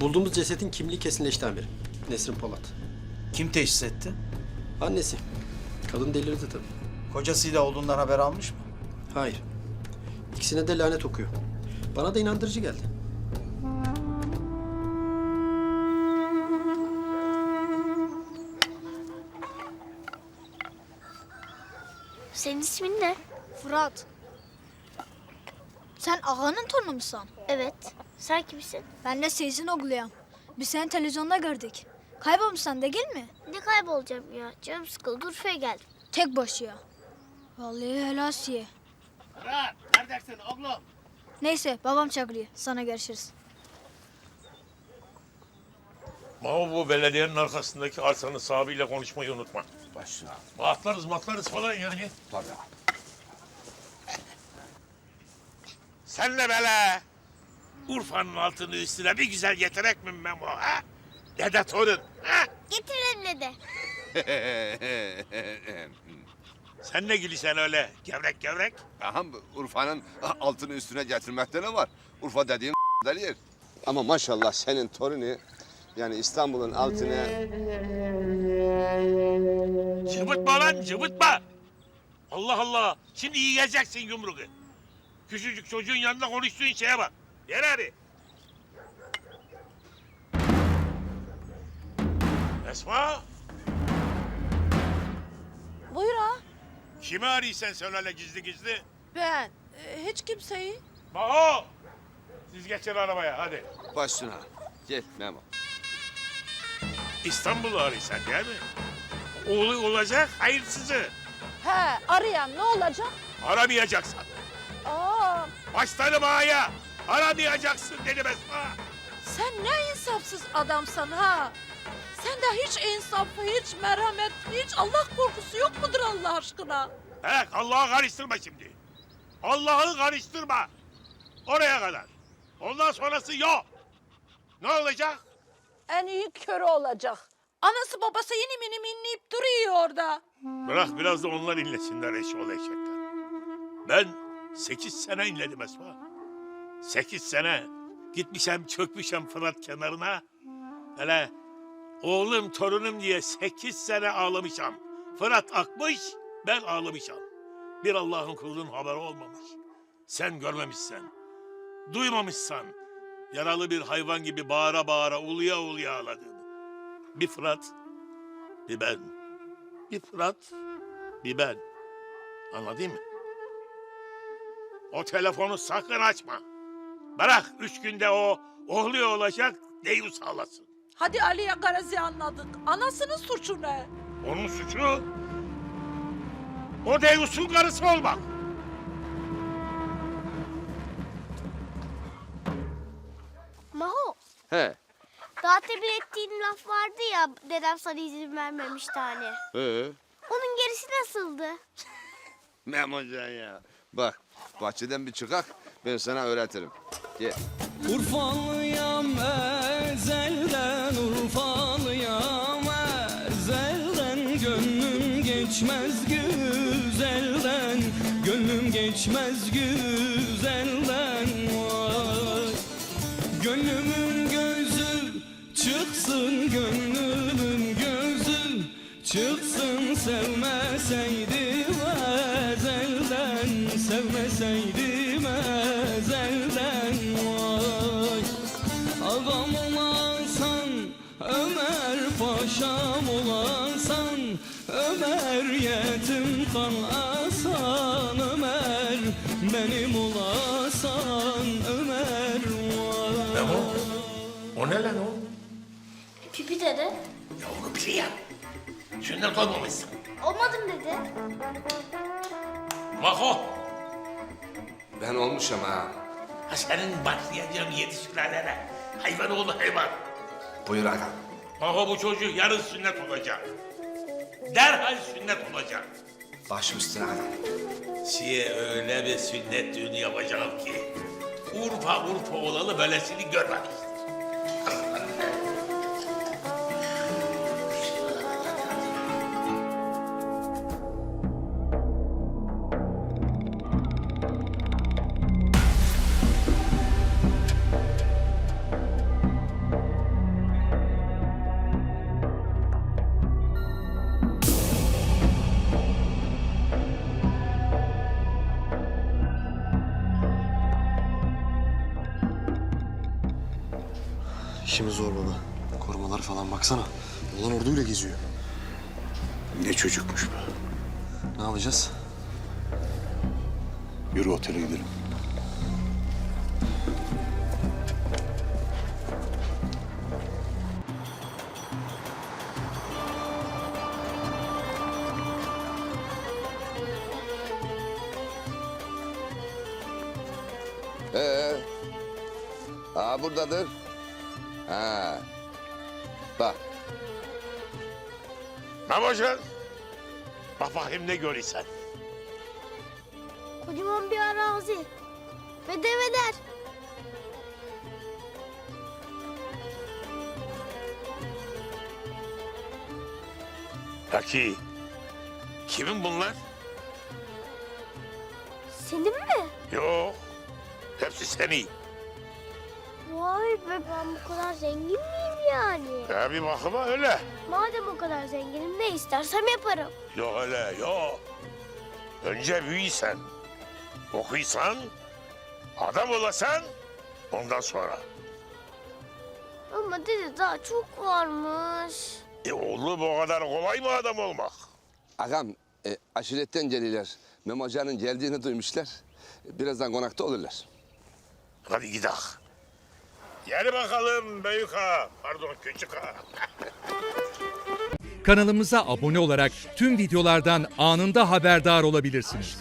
Bulduğumuz cesetin kimliği kesinleşti amirim. Nesrin Polat. Kim teşhis etti? Annesi. Kadın delirdi tabii. Kocasıyla olduğundan haber almış mı? Hayır. İkisine de lanet okuyor. Bana da inandırıcı geldi. Senin ismin ne? Fırat. Sen ağanın torunu musun? Evet. Sen kimsin? Ben de Seyit'in oğluyum. Biz seni televizyonda gördük. Kaybolmuşsan değil mi? Ne kaybolacağım ya? Canım sıkıldı. Urfa'ya geldim. Tek başıya. Vallahi helal siye. Fırat, neredesin oğlum? Neyse babam çağırıyor. Sana görüşürüz. Ama bu belediyenin arkasındaki arsanın sahibiyle konuşmayı unutma. Başla. Atlarız matlarız falan yani. Tabii. Sen ne bele? Urfa'nın altını üstüne bir güzel getirek mi Memo ha? Dede torun ha? Getirelim dede. Sen ne gülüşen öyle gevrek gevrek? Aha Urfa'nın altını üstüne getirmekte ne var? Urfa dediğin yer. Ama maşallah senin torunu yani İstanbul'un altına Cıvıtma lan cıvıtma. Allah Allah. Şimdi yiyeceksin yumruğu. Küçücük çocuğun yanında konuştuğun şeye bak. Yer abi. Esma. Buyur ha. Kimi arıyorsun sen öyle gizli gizli? Ben e, hiç kimseyi. Maho. Siz geçin arabaya hadi. başına. Gel Memo. İstanbul'u arıyorsun değil mi? Oğlu olacak hayırsızı. He arayan ne olacak? Aramayacaksın. Aa, Başlarım ağaya. Aramayacaksın dedim Esma. sen ne insafsız adamsın ha. Sende hiç insaf, hiç merhamet, hiç Allah korkusu yok mudur Allah aşkına? He Allah'ı karıştırma şimdi. Allah'ı karıştırma. Oraya kadar. Ondan sonrası yok. Ne olacak? En iyi körü olacak. Anası babası inim inim inleyip duruyor orada. Bırak biraz da onlar inlesinler eşoğlu eşekler. Ben sekiz sene inledim Esma. Sekiz sene. Gitmişem çökmüşem Fırat kenarına. Hele oğlum torunum diye sekiz sene ağlamışam. Fırat akmış ben ağlamışam. Bir Allah'ın kulunun haberi olmamış. Sen görmemişsen, duymamışsan yaralı bir hayvan gibi bağıra bağıra uluya uluya ağladığını. Bir Fırat, bir ben. Bir Fırat, bir ben. Anladın mı? O telefonu sakın açma. Bırak üç günde o oğluyor olacak Deyus ağlasın. Hadi Ali'ye Garazi anladık. Anasının suçu ne? Onun suçu o Deyus'un karısı olmak. Maho. He. Daha temin ettiğin laf vardı ya dedem sana izin vermemişti hani. He. Onun gerisi nasıldı? Memocan ya. Bak bahçeden bir çıkak ben sana öğretirim. Gel. Urfalıyam ezelden Urfalıyam ezelden Gönlüm geçmez güzelden Gönlüm geçmez güzelden Gönlümün gözü çıksın Gönlümün gözü çıksın Sevmeseydim Sevmeseydim ezelden Vay Ağam olansan Ömer paşam olansan Ömer yetim kalasan Ömer benim olasan Ömer vay Memo, o ne lan o? Pipi dede. Ya onu biliyorum. Sünnet olmamışsın. Olmadım dede. Maho, Ben olmuşum ha. ha senin başlayacağım yedi sülalene. Hayvan oğlu hayvan. Buyur aga. Maho bu çocuk yarın sünnet olacak. Derhal sünnet olacak. Başım üstüne aga. Siye öyle bir sünnet düğünü yapacağım ki. Urfa Urfa olalı böylesini görmemiş. İşimiz zor baba. Korumalar falan baksana. Olan orduyla geziyor. Ne çocukmuş bu. Ne yapacağız? Yürü otele gidelim. Ee, aa buradadır. Ha. Bak, Ne yapacaksın? Bak bakayım ne görürsen. Kocaman bir arazi. Ve develer. Peki kimin bunlar? Senin mi? Yok. Hepsi senin. Vay be ben bu kadar zengin miyim yani? Ya bir bakıma öyle. Madem o kadar zenginim ne istersem yaparım. Yok öyle yok. Önce büyüysen, okuysan, adam olasan ondan sonra. Ama dede daha çok varmış. E oğlum o kadar kolay mı adam olmak? ağam e, aşiretten geliler. Memo Hoca'nın geldiğini duymuşlar. Birazdan konakta olurlar. Hadi gidelim. Gel bakalım büyük ağa, pardon küçük ağa. Kanalımıza abone olarak tüm videolardan anında haberdar olabilirsiniz.